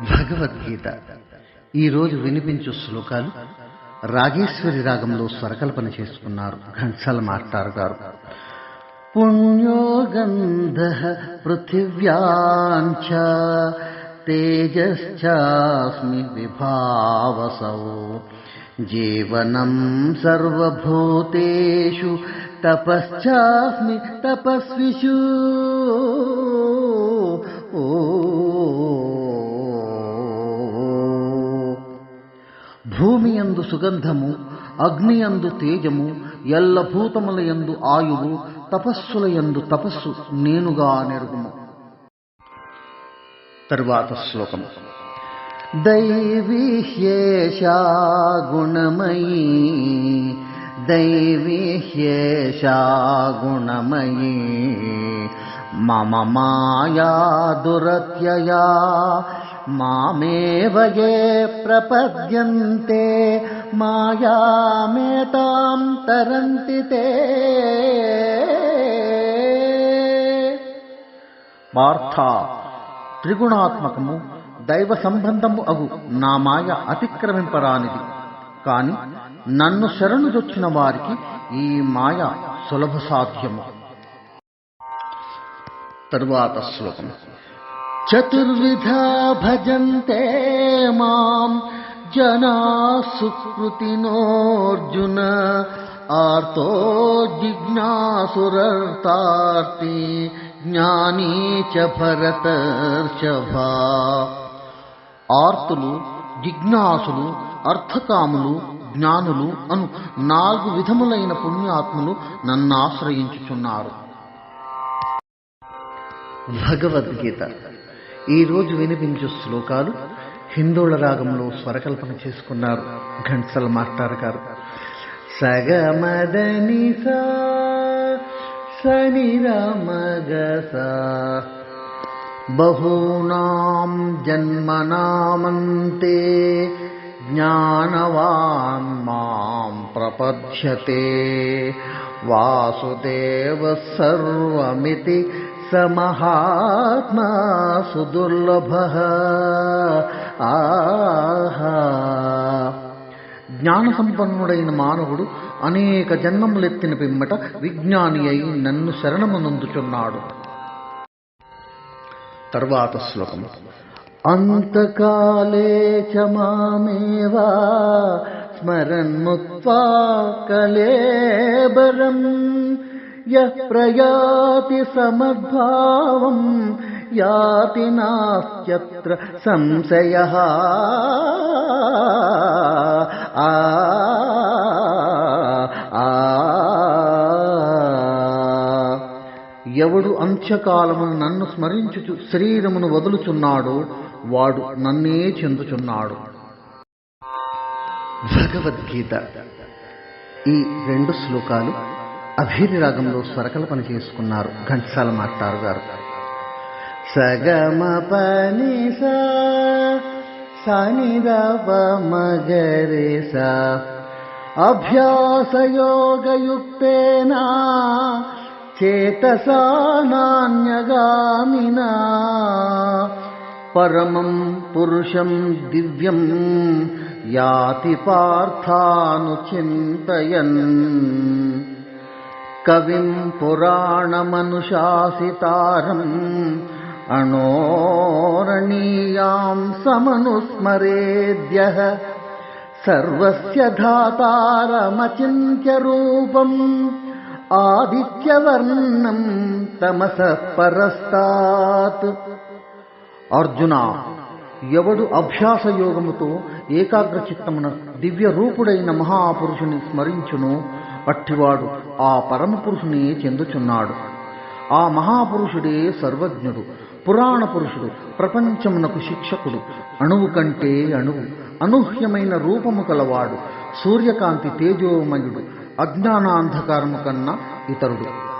భగవద్గీత ఈరోజు వినిపించు శ్లోకాలు రాజేశ్వరి రాగంలో స్వరకల్పన చేసుకున్నారు ఘంటసాల మాస్టారు గారు. పుణ్యో గంధ పృథివ్యాంచ తేజశ్చాస్మి విభావసౌ. జీవనం సర్వభూతేషు తపశ్చాస్మి తపస్విషు. భూమి యందు సుగంధము అగ్ని యందు తేజము ఎల్ల భూతముల యందు ఆయువు తపస్సుల యందు తపస్సు నేనుగా నెరుగుము. తరువాత శ్లోకం. దైవీహ్యేషా గుణమయీ దైవీహ్యేషా గుణమయీ మమ మాయా దురత్యయా మామేవ ఏ ప్రపద్యంతే మాయామేతాం తరంతి తే. పార్థ త్రిగుణాత్మకము దైవ సంబంధము అగు నా మాయ అతిక్రమింపరానిది. కాని నన్ను శరణుదొచ్చిన వారికి ఈ మాయ సులభ సాధ్యము తరువాత శ్లోకం. చతుర్విధా భజంతే మాం జనా సుకృతినోర్జున ఆర్తో జిజ్ఞాసురర్తార్తి జ్ఞానీ చ భరతర్షభా ఆర్తులు జిజ్ఞాసులు అర్థకాములు జ్ఞానులు అను నాలుగు విధములైన పుణ్యాత్ములు నన్ను ఆశ్రయించుచున్నారు। భగవద్గీత ఈరోజు వినిపించు శ్లోకాలు హిందోళ రాగంలో స్వరకల్పన చేసుకున్నారు ఘంటసల్ మాస్టర్ గారు. సగమదని సా సని రమగస బహూనాం జన్మనామంతే జ్ఞానవాన్ మాం ప్రపద్యతే వాసుదేవ సర్వమితి సమహాత్మా సుదుర్లభ ఆహా జ్ఞాన సంపన్నుడైన మానవుడు అనేక జన్మములెత్తిన పిమ్మట విజ్ఞాని అయి నన్ను శరణమునందుచున్నాడు. తర్వాత శ్లోకం. అంతకాలే చ మామేవా స్మరన్ముక్త్వా కలేబరం యః ప్రయాతి సమద్భావం యాతి నాస్త్యత్ర సంశయ ఆ ఆ ఎవడు అంత్యకాలమును నన్ను స్మరించుచు శరీరమును వదులుచున్నాడో వాడు నన్నే చెందుచున్నాడు. భగవద్గీత ఈ రెండు శ్లోకాలు అభిరి రాగంలో స్వరకల్పన చేసుకున్నారు ఘంటసాల మాస్టారు గారు. సగమ పని సని మగరే సా అభ్యాసయోగయుక్తేనా చేతసా నాన్యగామినా పరమం పురుషం దివ్యం యాతి పార్థానుచింతయన్. కవిం పురాణమనుశాసితారం అణోరణీయాం సమనుస్మరేద్య సర్వస్య ధాతారమచింత్య రూపం ఆదిత్యవర్ణం తమస పరస్తాత్ అర్జున ఎవడు అభ్యాస యోగముతో ఏకాగ్ర చిత్తమున దివ్య రూపుడైన మహాపురుషుని స్మరించును అట్టివాడు ఆ పరమపురుషుని చెందుచున్నాడు. ఆ మహాపురుషుడే సర్వజ్ఞుడు పురాణ పురుషుడు ప్రపంచమునకు శిక్షకుడు అణువు కంటే అణువు అనూహ్యమైన రూపము కలవాడు సూర్యకాంతి తేజోమయుడు అజ్ఞానాంధకారము కన్నా ఇతరుడు.